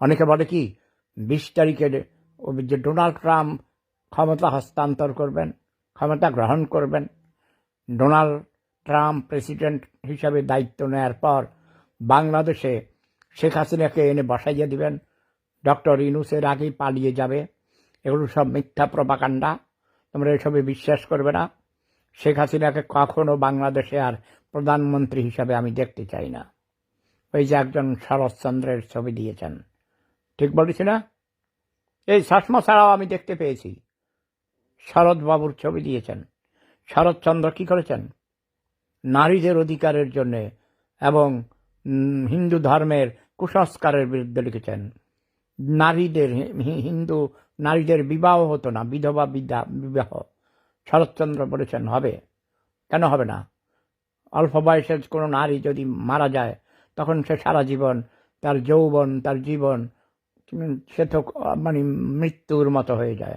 অনেকে বলে কি, বিশ তারিখে যে ডোনাল্ড ট্রাম্প ক্ষমতা হস্তান্তর করবেন, ক্ষমতা গ্রহণ করবেন, ডোনাল্ড ট্রাম্প প্রেসিডেন্ট হিসাবে দায়িত্ব নেওয়ার পর বাংলাদেশে শেখ হাসিনাকে এনে বসাইয়ে দিবেন, ডক্টর ইনুসের আগেই পালিয়ে যাবে। এগুলো সব মিথ্যা প্রপাকাণ্ডা তোমরা এসবে বিশ্বাস করবে না। শেখ হাসিনাকে কখনো বাংলাদেশে আর প্রধানমন্ত্রী হিসাবে আমি দেখতে চাই না। ওই যে একজন শরৎচন্দ্রের ছবি দিয়েছেন। ঠিক বলেছি না? এই চশমা ছাড়াও আমি দেখতে পেয়েছি। শরৎবাবুর ছবি দিয়েছেন। শরৎচন্দ্র কি করেছেন? নারীদের অধিকারের জন্য এবং হিন্দু ধর্মের কুসংস্কারের বিরুদ্ধে লিখেছেন। নারীদের হিন্দু নারীদের বিবাহ হতো না, বিধবা বিদ্যা বিবাহ। শরৎচন্দ্র বলেছেন, হবে। কেন হবে না? অল্প বয়সের কোনো নারী যদি মারা যায়, তখন সে সারা জীবন তার যৌবন, তার জীবন সে তো মানে মৃত্যুর মতো হয়ে যায়।